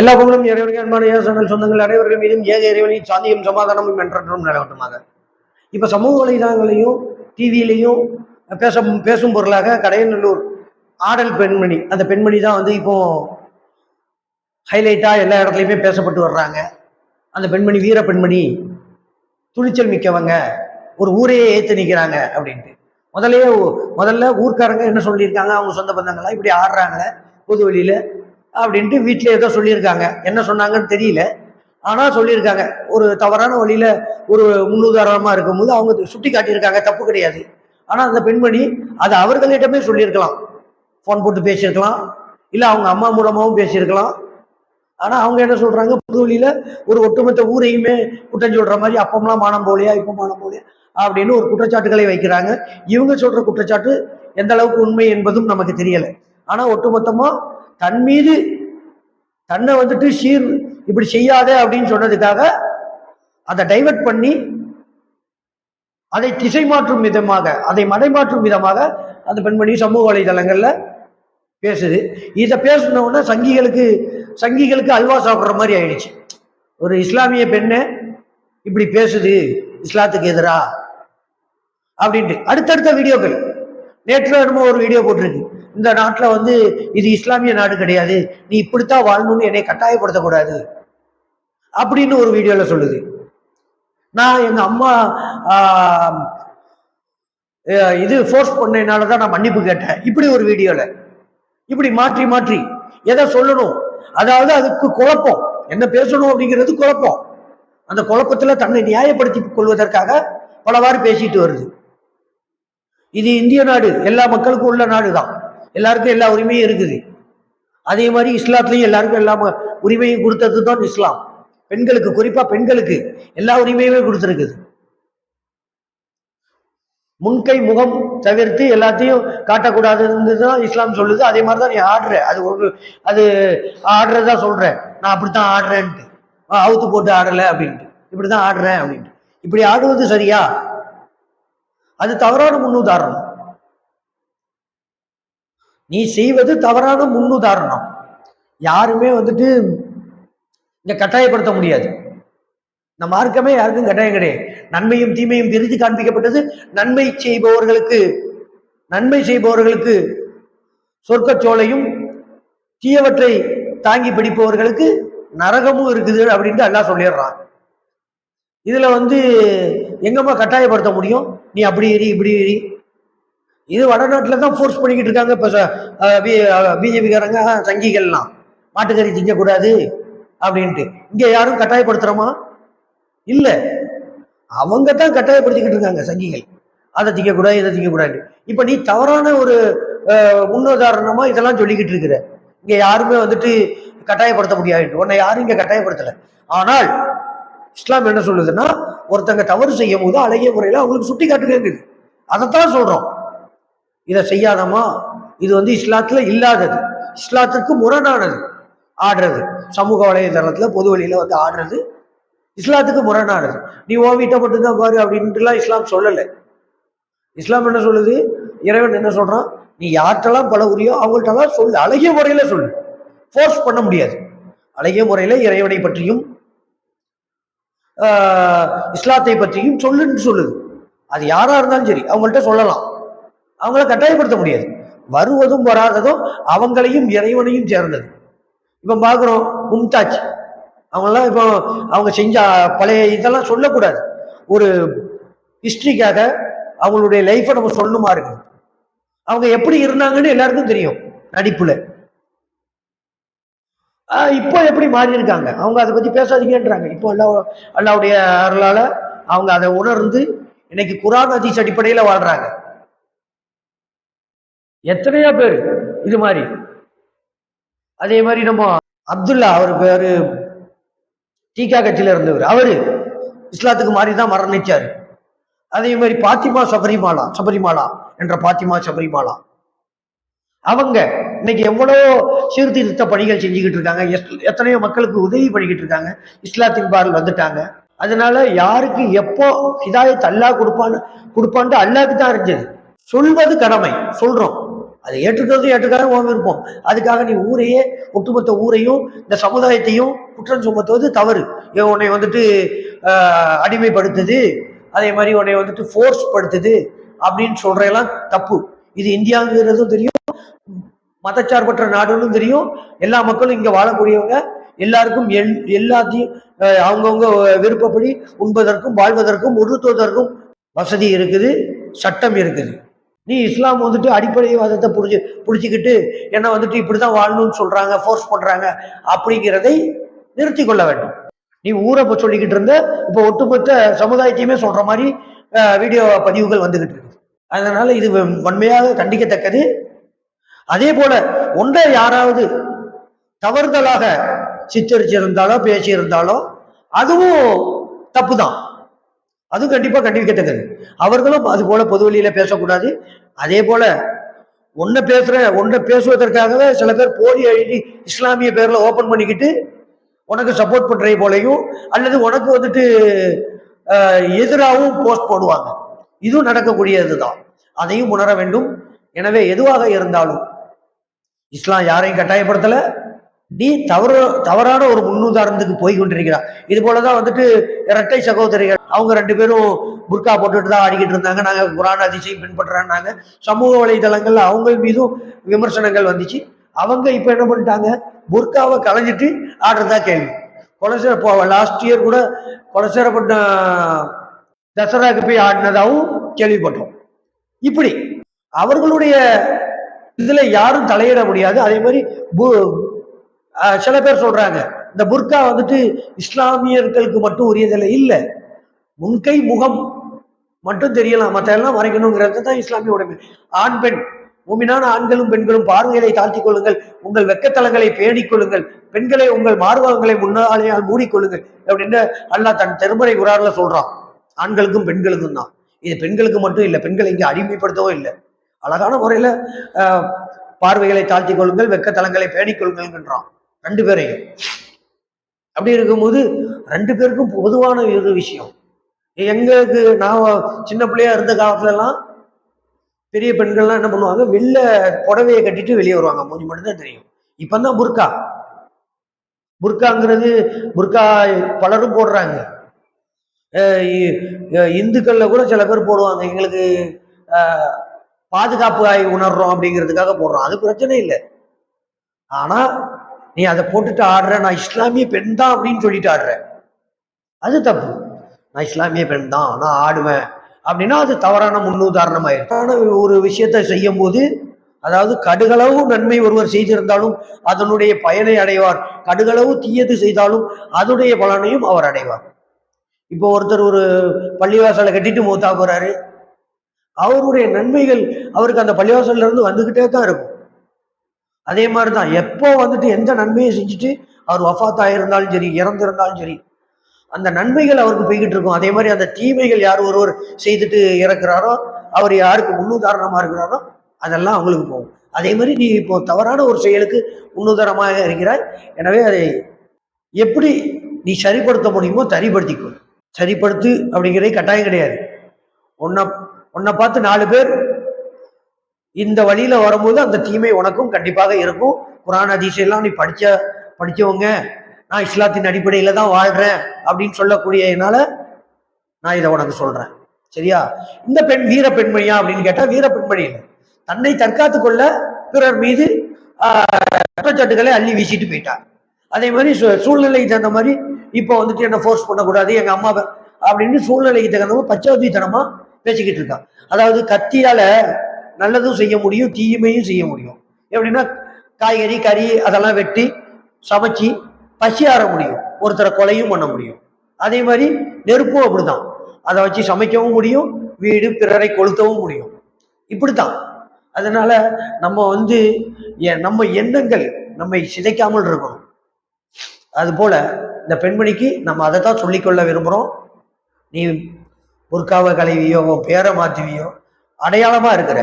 எல்லா புகழும் இறைவனுக்கு அன்பான ஏசனல் சொந்தங்கள் அனைவர்கள் மீதும் ஏக இறைவனையும் சாந்தியும் சமாதானமும் என்றும் நிலவட்டுமாக. இப்போ சமூக வலைதளங்களையும் டிவியிலையும் பேச பேசும் பொருளாக கடையநல்லூர் ஆடல் பெண்மணி அந்த பெண்மணி தான் வந்து இப்போ ஹைலைட்டாக எல்லா இடத்துலையுமே பேசப்பட்டு வர்றாங்க. அந்த பெண்மணி வீர பெண்மணி துணிச்சல் மிக்கவங்க ஒரு ஊரையே ஏற்று நிற்கிறாங்க அப்படின்ட்டு. முதல்லையே முதல்ல ஊர்க்காரங்க என்ன சொல்லியிருக்காங்க? அவங்க சொந்த பந்தங்களாம் இப்படி ஆடுறாங்க. பொது வெளியில அப்படின்ட்டு வீட்டில் ஏதோ சொல்லியிருக்காங்க. என்ன சொன்னாங்கன்னு தெரியல. ஆனால் சொல்லியிருக்காங்க. ஒரு தவறான வழியில் ஒரு முன்னுதாரணமாக இருக்கும்போது அவங்க சுட்டி காட்டியிருக்காங்க. தப்பு கிடையாது. ஆனால் அந்த பெண்மணி அதை அவர்களிடமே சொல்லியிருக்கலாம். ஃபோன் போட்டு பேசியிருக்கலாம். இல்லை அவங்க அம்மா மூலமாகவும் பேசியிருக்கலாம். ஆனால் அவங்க என்ன சொல்கிறாங்க புது வழியில் ஒரு ஒட்டுமொத்த ஊரையுமே குற்றம் சொல்கிற மாதிரி அப்பம்லாம் மானம் போலியா இப்போ மானம் போலியா அப்படின்னு ஒரு குற்றச்சாட்டுகளை வைக்கிறாங்க. இவங்க சொல்கிற குற்றச்சாட்டு எந்த அளவுக்கு உண்மை என்பதும் நமக்கு தெரியலை. ஆனால் ஒட்டுமொத்தமாக தன் மீது தன்னை வந்துட்டு சீர் இப்படி செய்யாத அப்படின்னு சொன்னதுக்காக அதை டைவர்ட் பண்ணி அதை திசை மாற்றும் விதமாக அதை மடைமாற்றும் விதமாக அந்த பெண்மணி சமூக வலைதளங்கள்ல பேசுது. இதை பேசின உடனே சங்கிகளுக்கு சங்கிகளுக்கு அல்வா சாப்பிட்ற மாதிரி ஆயிடுச்சு. ஒரு இஸ்லாமிய பெண்ணு இப்படி பேசுது இஸ்லாத்துக்கு எதிரா? அப்படின்ட்டு. அடுத்தடுத்த வீடியோக்கள். நேற்று என்னமோ ஒரு வீடியோ போட்டிருக்கு. இந்த நாட்டில் வந்து இது இஸ்லாமிய நாடு கிடையாது. நீ இப்படித்தான் வாழணும்னு என்னை கட்டாயப்படுத்தக்கூடாது. அப்படின்னு ஒரு வீடியோவில் சொல்லுது. நான் எங்கள் அம்மா இது ஃபோர்ஸ் பண்ணனால தான் நான் மன்னிப்பு கேட்டேன். இப்படி ஒரு வீடியோவில் இப்படி மாற்றி மாற்றி. எதை சொல்லணும்? அதாவது அதுக்கு குழப்பம். என்ன பேசணும் அப்படிங்கிறது குழப்பம். அந்த குழப்பத்துல தன்னை நியாயப்படுத்தி கொள்வதற்காக பலவாறு பேசிட்டு வருது. இது இந்திய நாடு. எல்லா மக்களுக்கும் உள்ள நாடு தான் எல்லாருக்கும் எல்லா உரிமையும் இருக்குது. அதே மாதிரி இஸ்லாத்துலயும் எல்லாருக்கும் எல்லா உரிமையும் கொடுத்தது தான் இஸ்லாம். பெண்களுக்கு குறிப்பா பெண்களுக்கு எல்லா உரிமையுமே கொடுத்துருக்குது. முன்கை முகம் தவிர்த்து எல்லாத்தையும் காட்டக்கூடாதுன்னு தான் இஸ்லாம் சொல்லுது. அதே மாதிரி தான் நீ ஆடுற. அது ஒரு அது ஆடுறதா சொல்கிறேன் நான் அப்படித்தான் ஆடுறேன்ட்டு. ஆ, அவுத்து போட்டு ஆடலை அப்படின்ட்டு. இப்படிதான் ஆடுறேன் அப்படின்ட்டு. இப்படி ஆடுவது சரியா? அது தவறான முன்னுதாரணம். நீ செய்வது தவறான முன்னுதாரணம். யாருமே வந்துட்டு இங்க கட்டாயப்படுத்த முடியாது. இந்த மார்க்கமே யாருக்கும் கட்டாயம் கிடையாது. நன்மையும் தீமையும் பிரித்து காண்பிக்கப்பட்டது நன்மை செய்பவர்களுக்கு நன்மை செய்பவர்களுக்கு சொர்க்கச்சோலையும் தீயவற்றை தாங்கி பிடிப்பவர்களுக்கு நரகமும் இருக்குது அப்படின்ட்டு எல்லாம் சொல்லிடுறான். இதுல வந்து எங்கம்மா கட்டாயப்படுத்த முடியும்? நீ அப்படி எறி இப்படி எறி இது வடநாட்டில் தான் ஃபோர்ஸ் பண்ணிக்கிட்டு இருக்காங்க. இப்போ பிஜேபிக்காரங்க சங்கிகள்லாம். மாட்டுக்கறி திங்கக்கூடாது அப்படின்ட்டு. இங்கே யாரும் கட்டாயப்படுத்துகிறோமா இல்லை. அவங்க தான் கட்டாயப்படுத்திக்கிட்டு இருக்காங்க சங்கிகள். அதை திங்கக்கூடாது இதை திங்கக்கூடாது. இப்போ நீ தவறான ஒரு முன்னுதாரணமாக இதெல்லாம் சொல்லிக்கிட்டு இருக்கிற. இங்கே யாருமே வந்துட்டு கட்டாயப்படுத்த முடியாது உன்னை யாரும் இங்கே கட்டாயப்படுத்தலை. ஆனால் இஸ்லாம் என்ன சொல்லுதுன்னா ஒருத்தங்க தவறு செய்யும் போது அழகிய முறையில் அவங்களுக்கு சுட்டி காட்டுகிறது அதைத்தான் சொல்கிறோம் இதை செய்யாதமா இது வந்து இஸ்லாத்துல இல்லாதது. இஸ்லாத்திற்கு முரணானது. ஆடுறது. சமூக வலைதளத்துல பொது வழியில வந்து ஆடுறது இஸ்லாத்துக்கு முரணானது. நீ ஓ வீட்டை மட்டும்தான் பாரு அப்படின்ட்டுலாம் இஸ்லாம் சொல்லலை. இஸ்லாம் என்ன சொல்லுது? இறைவன் என்ன சொல்றான்? நீ யார்கிட்டலாம் பழகுறியோ அவங்கள்ட்டலாம் சொல்லு அழகிய முறையில சொல்லு ஃபோர்ஸ் பண்ண முடியாது. அழகிய முறையில இறைவனை பற்றியும் இஸ்லாத்தை பற்றியும் சொல்லுன்னு சொல்லுது. அது யாரா இருந்தாலும் சரி அவங்கள்ட்ட சொல்லலாம். அவங்கள கட்டாயப்படுத்த முடியாது. வருவதும் வராததும் அவங்களையும் இறைவனையும் சேர்ந்தது. இப்போ பார்க்குறோம் மும்தாஜ். அவங்களாம் இப்போ அவங்க செஞ்ச பழைய இதெல்லாம் சொல்லக்கூடாது. ஒரு ஹிஸ்ட்ரிக்காக அவங்களுடைய லைஃப்பை நம்ம சொல்லணுமா இருக்குது அவங்க எப்படி இருந்தாங்கன்னு எல்லாருக்கும் தெரியும் நடிப்புல. இப்போ எப்படி மாறி இருக்காங்க? அவங்க அதை பத்தி பேசாதீங்கன்றாங்க. இப்போ அல்லா அல்லாவுடைய அருளால அவங்க அதை உணர்ந்து இன்னைக்கு குரான் ஹதீஸ் அடிப்படையில் வாழ்றாங்க. எத்தனையோ பேர் இது மாதிரி. அதே மாதிரி நம்ம அப்துல்லா அவர் பேரு டீகா கட்சியில இருந்தவர். அவரு இஸ்லாத்துக்கு மாறி தான் மரணிச்சாரு அதே மாதிரி பாத்திமா சபரிமாலா சபரிமாலா என்ற பாத்திமா சபரிமாலா. அவங்க இன்னைக்கு எவ்வளோ சீர்திருத்த பணிகள் செஞ்சுக்கிட்டு இருக்காங்க. எஸ்- எத்தனையோ மக்களுக்கு உதவி பண்ணிக்கிட்டு இருக்காங்க. இஸ்லாத்தின் பால் வந்துட்டாங்க. அதனால யாருக்கு எப்போ ஹிதாயத் அல்லா கொடுப்பான்னு கொடுப்பான்ட்டு அல்லாஹ்க்கு தான் இருந்தது. சொல்வது கடமை. சொல்றோம். அதை ஏற்றுக்கிறது ஏற்றுக்காக உன் விருப்பம் அதுக்காக நீ ஊரையே ஒட்டுமொத்த ஊரையும் இந்த சமுதாயத்தையும் குற்றம் சுமத்துவது தவறு. இவன் உன்னை வந்துட்டு அடிமைப்படுத்துது. அதே மாதிரி உன்னை வந்துட்டு ஃபோர்ஸ் படுத்துது அப்படின்னு சொல்றதெல்லாம் தப்பு. இது இந்தியாங்கிறதும் தெரியும் மதச்சார்பற்ற நாடுன்னு தெரியும். எல்லா மக்களும் இங்கே வாழக்கூடியவங்க. எல்லாருக்கும் எல் எல்லாத்தையும் அவங்கவுங்க விருப்பப்படி உண்பதற்கும் வாழ்வதற்கும் உருத்துவதற்கும் வசதி இருக்குது சட்டம் இருக்குது. நீ இஸ்லாம் வந்துட்டு அடிப்படைவாதத்தை புடிச்சு பிடிச்சிக்கிட்டு என்ன வந்துட்டு இப்படிதான் வாழணும்னு சொல்றாங்க ஃபோர்ஸ் பண்றாங்க அப்படிங்கிறதை நிறுத்தி கொள்ள வேண்டும். நீ ஊரை இப்போ சொல்லிக்கிட்டு இருந்த இப்போ ஒட்டுமொத்த சமுதாயத்தையுமே சொல்ற மாதிரி வீடியோ பதிவுகள் வந்துகிட்டு இருக்கு. அதனால இது வன்மையாக கண்டிக்கத்தக்கது. அதே போல ஒன்றை யாராவது தவறுதலாக சித்தரிச்சிருந்தாலோ பேசியிருந்தாலோ அதுவும் தப்பு தான் அதுவும் கண்டிப்பாக கண்டிக்கத்தக்கது. அவர்களும் அது போல பொது வெளியில பேசக்கூடாது. அதே போல ஒன்றை பேசுற ஒன்றை பேசுவதற்காகவே சில பேர் போலி எழுதி இஸ்லாமிய பேர்ல ஓபன் பண்ணிக்கிட்டு உனக்கு சப்போர்ட் பண்றதை போலையும் அல்லது உனக்கு வந்துட்டு எதிராகவும் போஸ்ட் போடுவாங்க. இதுவும் நடக்கக்கூடியதுதான். அதையும் உணர வேண்டும். எனவே எதுவாக இருந்தாலும் இஸ்லாம் யாரையும் கட்டாயப்படுத்தலை. நீ தவறு தவறான ஒரு முன்னுதாரணத்துக்கு போய் கொண்டிருக்கிறான் இது போலதான் வந்துட்டு இரட்டை சகோதரிகள் அவங்க ரெண்டு பேரும் புர்கா போட்டுட்டு தான் ஆடிக்கிட்டு இருந்தாங்க. நாங்கள் குரான் அதிசயம் பின்பற்றுறாங்க சமூக வலைதளங்கள்ல அவங்க மீதும் விமர்சனங்கள் வந்துச்சு. அவங்க இப்ப என்ன பண்ணிட்டாங்க? புர்காவை களைஞ்சிட்டு ஆடுறதா கேள்வி. கொலசேர போ லாஸ்ட் இயர் கூட கொலசேரப்பட்ட தசராக்கு போய் ஆடினதாகவும் கேள்விப்பட்டோம். இப்படி அவர்களுடைய இதுல யாரும் தலையிட முடியாது. அதே மாதிரி பு- சில பேர் சொல்றாங்க இந்த புர்கா வந்துட்டு இஸ்லாமியர்களுக்கு மட்டும் உரியதில்லை இல்லை. முன்கை முகம் மட்டும் தெரியலாம் மற்ற எல்லாம் மறைக்கணுங்கிறது தான் இஸ்லாமிய உடைமை. ஆண் பெண் மூமினான ஆண்களும் பெண்களும் பார்வைகளை தாழ்த்திக் கொள்ளுங்கள் உங்கள் வெக்கத்தலங்களை பேணிக் கொள்ளுங்கள் பெண்களை உங்கள் மார்பகங்களை முன்னாலேயால் மூடிக்கொள்ளுங்கள் அப்படின்னு அல்லா தன் திருமறை குரான்ல சொல்றான். ஆண்களுக்கும் பெண்களுக்கும் தான். இது பெண்களுக்கு மட்டும் இல்லை பெண்களை இங்கே அடிமைப்படுத்தவும் இல்லை. அழகான முறையில பார்வைகளை தாழ்த்திக் கொள்ளுங்கள் வெக்கத்தலங்களை பேணிக் கொள்ளுங்கள்ன்றான். ரெண்டு பேரையும். அப்படி இருக்கும்போது ரெண்டு பேருக்கும் பொதுவான ஒரு விஷயம். எங்களுக்கு நான் சின்ன பிள்ளையா இருந்த காலத்துல எல்லாம் பெரிய பெண்கள்லாம் என்ன பண்ணுவாங்க வெளில புடவையை கட்டிட்டு வெளியே வருவாங்க. மூஞ்சி மட்டும்தான் தெரியும். இப்பதான் புர்கா. புர்காங்கிறது புர்கா பலரும் போடுறாங்க. இ- இந்துக்கள்ல கூட சில பேர் போடுவாங்க. எங்களுக்கு பாதுகாப்பு ஆகி உணர்றோம் அப்படிங்கிறதுக்காக போடுறோம். அது பிரச்சனை இல்லை. ஆனா நீ அதை போட்டுட்டு ஆடுற நான் இஸ்லாமிய பெண் தான் அப்படின்னு சொல்லிட்டு ஆடுற. அது தப்பு. நான் இஸ்லாமிய பெண் தான் நான் ஆடுவேன். அப்படின்னா அது தவறான முன்னுதாரணமாயிருக்கு தவறான ஒரு விஷயத்தை செய்யும் போது அதாவது கடுகளவு நன்மை ஒருவர் செய்திருந்தாலும் அதனுடைய பயனை அடைவார். கடுகளவு தீயது செய்தாலும் அதனுடைய பலனையும் அவர் அடைவார். இப்போ ஒருத்தர் ஒரு பள்ளிவாசலை கட்டிட்டு மூத்தா போறாரு. அவருடைய நன்மைகள் அவருக்கு அந்த பள்ளிவாசல்ல இருந்து வந்துகிட்டே தான் இருக்கும். அதே மாதிரி தான் எப்போ வந்துட்டு எந்த நன்மையை செஞ்சுட்டு அவர் வஃபாத் இருந்தாலும் சரி இறந்திருந்தாலும் சரி அந்த நன்மைகள் அவருக்கு போய்கிட்டு இருக்கும். அதே மாதிரி அந்த தீமைகள் யார் ஒருவர் செய்துட்டு இறக்குறாரோ அவர் யாருக்கு முன்னுதாரணமாக இருக்கிறாரோ அதெல்லாம் அவங்களுக்கு போகும். அதே மாதிரி நீ இப்போ தவறான ஒரு செயலுக்கு முன்னுதாரணமாக இருக்கிறாய். எனவே அதை எப்படி நீ சரிப்படுத்த முடியுமோ சரிப்படுத்திக்கோ சரிப்படுத்து அப்படிங்கிறதே கட்டாயம் கிடையாது. உன்னை உன்னை பார்த்து நாலு பேர் இந்த வழியில வரும்போது அந்த தீமை உனக்கும் கண்டிப்பாக இருக்கும். குரான் ஹதீஸ் எல்லாம் நீ படிச்ச படிச்சவங்க நான் இஸ்லாத்தின் அடிப்படையில தான் வாழ்றேன் அப்படின்னு சொல்லக்கூடியனால நான் இதை உனக்கு சொல்றேன். சரியா? இந்த பெண் வீர பெண்மணியா அப்படின்னு கேட்டா வீர பெண்மணி இல்லை. தன்னை தற்காத்து கொள்ள பிறர் மீது குற்றச்சாட்டுகளை அள்ளி வீசிட்டு போயிட்டான் அதே மாதிரி சூ- சூழ்நிலைக்கு தகுந்த மாதிரி இப்போ வந்துட்டு என்ன ஃபோர்ஸ் பண்ணக்கூடாது எங்க அம்மா அப்படின்னு சூழ்நிலைக்கு தகுந்த மாதிரி பச்சவதித்தனமா பேசிக்கிட்டு இருக்கான் அதாவது கத்தியால நல்லதும் செய்ய முடியும் தீயுமையும் செய்ய முடியும். எப்படின்னா காய்கறி கறி அதெல்லாம் வெட்டி சமைச்சு பசியாற முடியும். ஒருத்தரை கொலையும் பண்ண முடியும். அதே மாதிரி நெருப்பும் அப்படிதான். அதை வச்சு சமைக்கவும் முடியும் வீடு பிறரை கொளுத்தவும் முடியும். இப்படித்தான். அதனால நம்ம வந்து எ- நம்ம எண்ணங்கள் நம்மை சிதைக்காமல் இருக்கணும். அது போல இந்த பெண்மணிக்கு நம்ம அதை தான் சொல்லிக்கொள்ள விரும்புகிறோம் நீ புர்காவை கலைவியோ பேரை மாற்றுவியோ அடையாளமா இருக்கிற